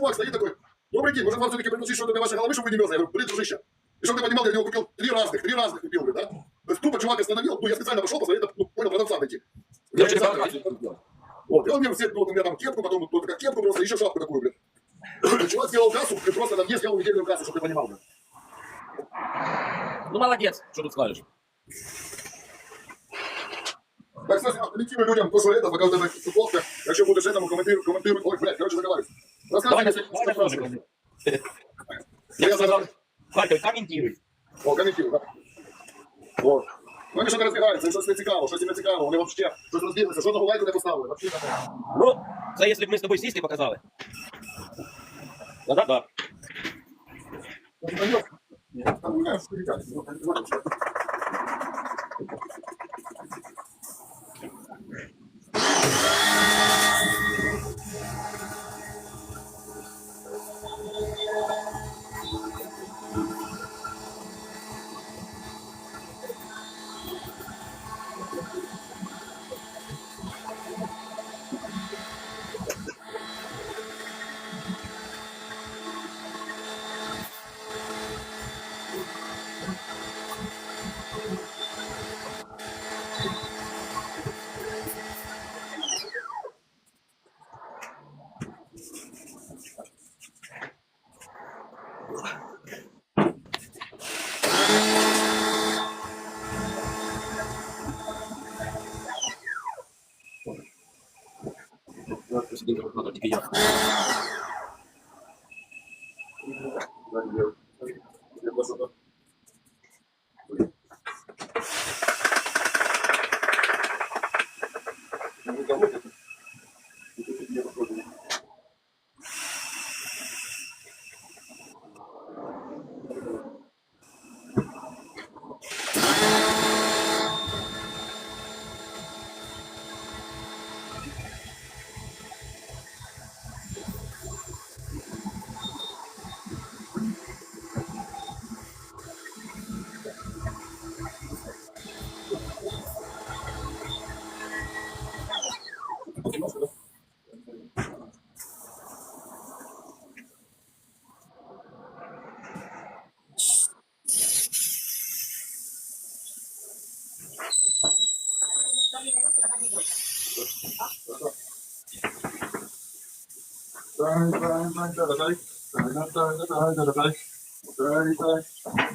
чувак стоит такой, добрый день, может вам все-таки предложить что-то для вашей головы, чтобы вы не мерзли? Я говорю, блин, дружище, и чтобы ты понимал, я него купил три разных, три разных купил, да? То есть тупо чувак остановил, ну я специально пошел, посмотреть, ну, понял, продавца найти. Я через. Вот, и он мне все, вот у меня там кепку, потом вот как кепку просто, еще шапку такую, блин. Чувак сделал кассу, блин, просто там не сделал недельную кассу, чтобы ты понимал, блин. Ну молодец, що тут скажеш. Так, кстати, комментирую людям после этого, пока вот эта футболка, якщо будеш этому комментируй, комментируй, ой, блядь, короче, договариваюсь. Давай Рассказывай, на давай на тоже кажи. Я Я сказав, зараз- Харків, коментуй. О, комментирую, да. Вот. Ну, вони що не розбігаються, щось не цікаво, щось їм не цікаво, вони вообще щось розбіглися, жодного лайку не поставили, вообще не Ну, це якщо б ми з тобою сіськи показали. Да-да, да. Там, не знаю, що кричать. Ну, так, вот, що. Bye.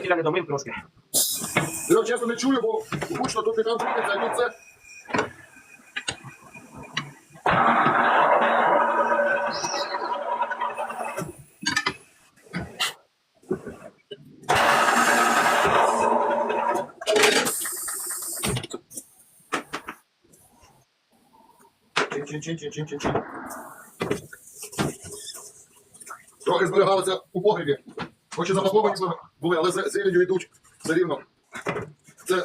Біля вентиля не трошки. Я чесно не чую, бо гучно тут і там крутиться, а тут це. Чин-чин-чин-чин-чин-чин. Трохи зберігалося у погрібі. Хоч і запаковані були, але з зеленю йдуть все рівно. Це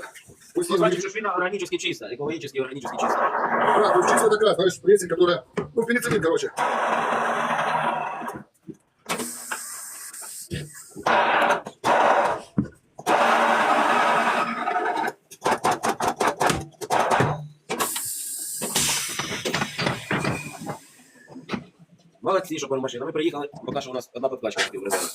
Ну, постійно. значить, що швина органічно чиста, екологічно органічно чиста. Да, чиста така, знаєш, плесень, которая, ну, пенициллин, короче. Молодці, що по машина. Ми приїхали, поки що у нас одна подкачка в резерві.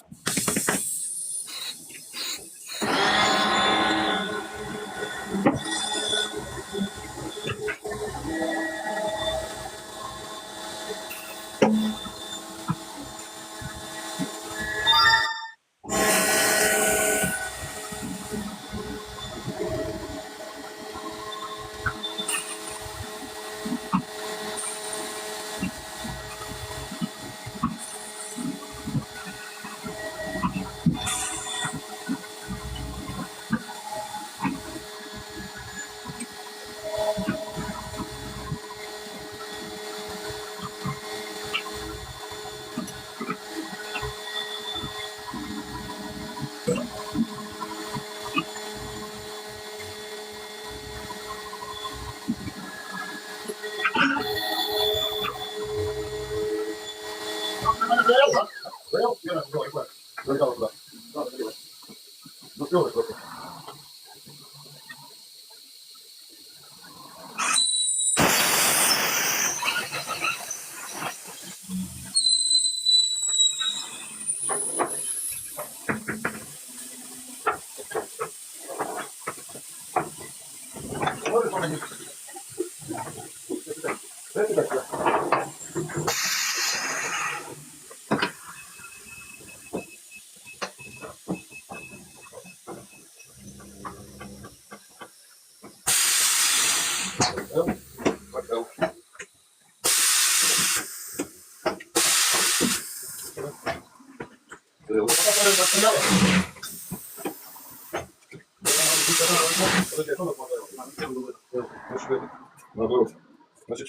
Gracias. Наоборот. Значит,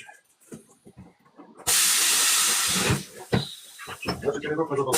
значит, передок на жопу. Да?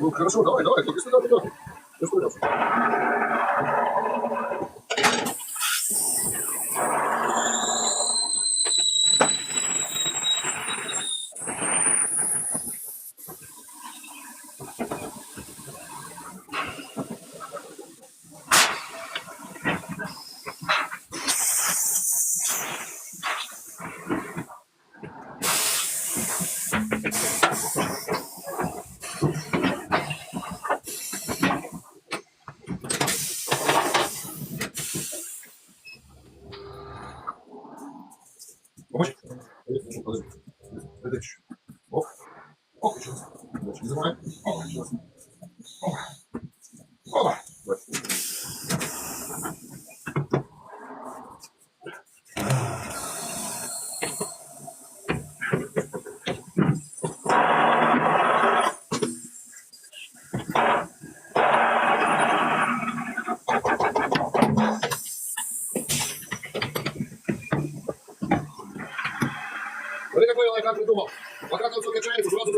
Ну, хорошо, давай, давай, только сюда, сюда. Ну, что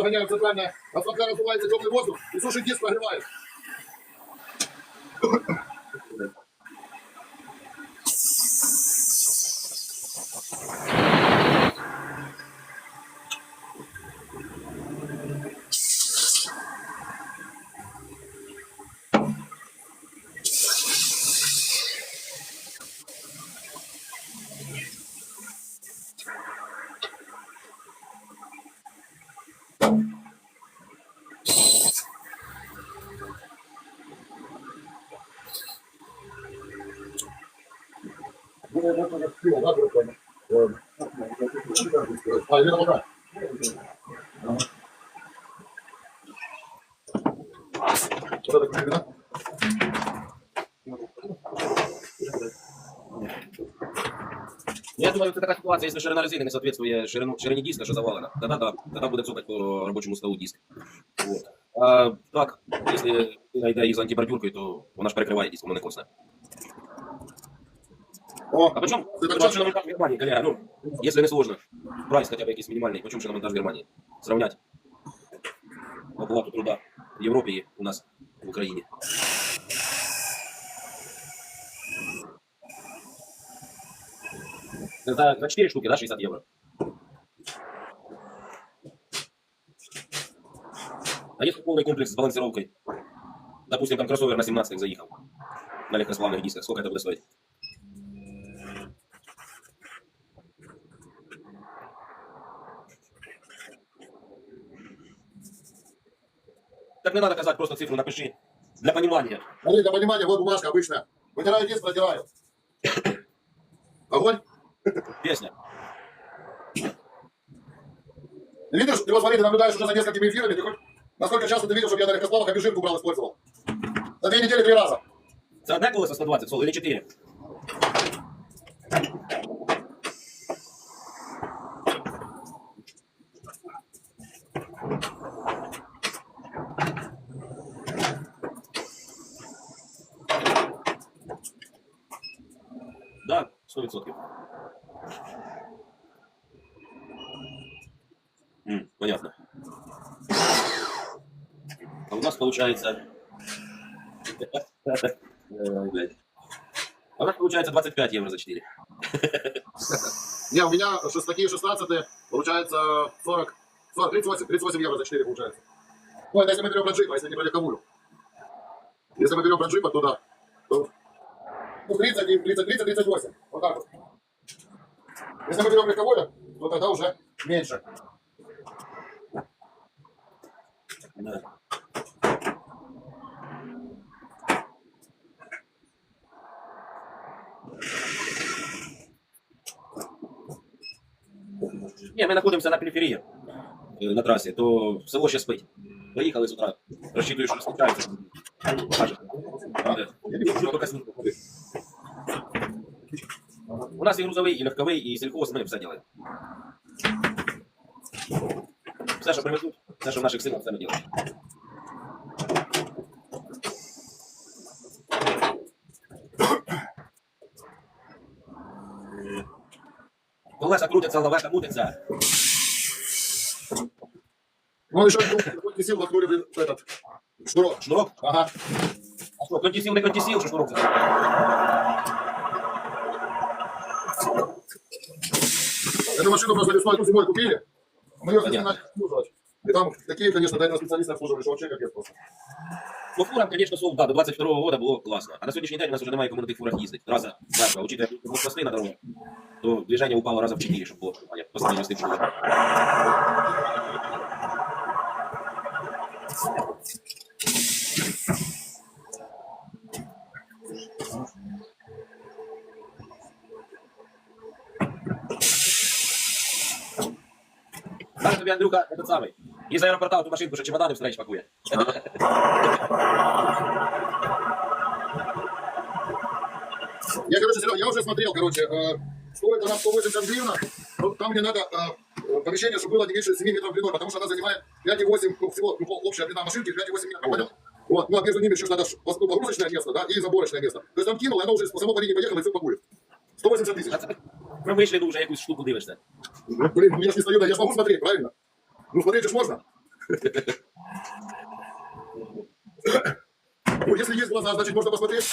загоняем в центральное. От центра раздувается теплый воздух и сушить диск нагревает. Ну, я вот уже спил, да, друг мой? Ладно. А, или вот так. Ага. Вот это глубина. Я думаю, это такая ситуация, если ширина резины не соответствует ширину, ширине диска, что завалено, тогда да, тогда будет цокать по рабочему столу диск. Вот. А, так, если йде із антибордюркою, то вона ж перекриває диск, воно не косне. О, а почему? почем, а почем шиномонтаж в Германии, коллега? Ну, если не сложно, прайс хотя бы якийсь минимальный, почем шиномонтаж в Германии? Сравнять оплату труда в Европе и у нас в Украине. Это на 4 штуки, да, 60 евро. А если полный комплекс с балансировкой? Допустим, там кроссовер на 17 заехал на легкосплавных дисках. Сколько это будет стоить? Так не надо казать, просто цифру напиши. Для понимания. Смотри, для понимания, вот бумажка обычная. Вытираю диск, протираю. Огонь. Песня. Видишь, ты вот смотри, ты наблюдаешь уже за несколькими эфирами, ты хоть насколько часто ты видел, чтобы я на легкосплавах обезжирку брал, использовал? За две недели три раза. За одна колесо 120, Сол, или 4? Да, 100%. М, понятно. А у нас получается... А у нас получается 25 евро за 4. Не, у меня такие 16 получается 40, 40, 38, 38 евро за 4 получается. Ну, это если мы берем про джипа, если не про легковую. Если мы берем про джипа, то да То, ну, 30, и 30, 30, 38. Вот так вот. Если мы берем легковую, то тогда уже меньше. Да. Не, ми знаходимося на периферії е, на трасі, то село ще спить. Приїхали з утра, розчитую, що розпочається. Каже, «Правда, тільки снігу ходить». У нас і грузовий, і легковий, і сільхоз, ми все ділаємо. Все, що привезуть, все, що в наших силах, все ми ділаємо. Колеса крутяться, лавета мутиться. Ну, еще не сил воткнули, блин, этот, шнурок. Шнурок? Ага. А що, контісів, не контісів, що шнурок Эту машину просто весной ту зимой купили. Мы ее хотели Понятно. начать обслуживать. И там такие, конечно, дайте специалисты обслуживали, что вообще капец просто. По фурам, конечно, слово, да, до 22 года було класно. А на сьогоднішній день у нас вже немає кому на тих фурах їздити. Траса, так, а учитывая блокпости на дорогах, то движение упало раза в 4, щоб було понятно, по сравнению з тим, що було. тобі, Андрюха, этот самий. Із аеропорта ту машинку, що чемодани встреч пакує. Я, короче, Серега, я уже смотрел, короче, э, стоит она 180 гривен, но там мне надо э, помещение, чтобы было не меньше 7 метров длиной, потому что она занимает 5,8, ну, всего ну, пол- общая длина машинки 5,8 метров, понял? Вот, ну, а между ними еще ж надо ж пос- ну, погрузочное место, да, и заборочное место. То есть там кинул, и она уже по самой линии поехала и все пакует. 180 тысяч. Це промишлену вже якусь штуку дивишся. Блин, ну я ж не стою, да, я ж могу смотреть, правильно? Ну, смотреть же ж можно. Ну, если есть глаза, значит, можно посмотреть.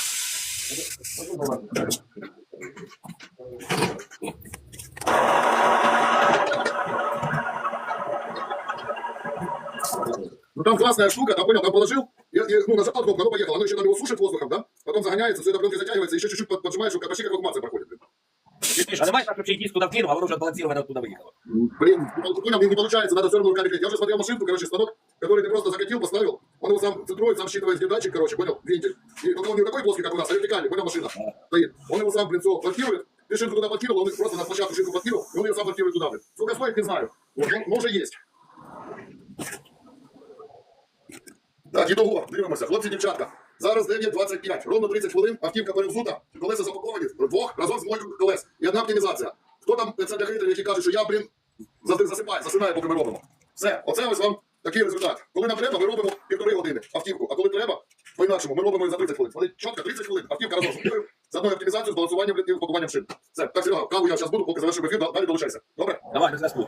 Ну, там классная штука, там, понял, там положил, и, и, ну, нажал кнопку, оно поехало, оно еще там его сушит воздухом, да? Потом загоняется, все это пленкой затягивается, еще чуть-чуть под- поджимаешь, почти как эвакуация проходит. блин. А немає так, щоб диск туди вкинув, а воно вже балансировано оттуда виїхало. Блин, ты понял, не получается, надо все равно руками крутить. Я уже смотрел машинку, короче, станок, который ты просто закатил, поставил, он его сам центрует, сам считывает передатчик, короче, понял, винтик. И только он не такой плоский, как у нас, а вертикальный, понял, машина стоит. Он его сам, блин, все подкидывает, ты шинку туда подкинул, он просто на площадку шинку подкинул, и он ее сам подкидывает туда, блин. Сколько стоит, не знаю. Вот, но, но уже есть. Так, ітого, дивимося, хлопці, дівчатка. Зараз 9.25, ровно 30 хвилин, автівка перевзута, колеса запаковані двох разом з мойкою колес і одна оптимізація. Хто там це для хейтерів, які кажуть, що я, блін, засипаю, засинаю, поки ми робимо. Все, оце ось вам такий результат. Коли нам треба, ми робимо півтори години автівку, а коли треба, по-інакшому, ми робимо її за 30 хвилин. Смотри, чітко, 30 хвилин, автівка разом з одною оптимізацією, з балансуванням і пакуванням шин. Все, так, Серега, каву я зараз буду, поки завершимо ефір, далі долучайся. Добре? Давай, на зв'язку.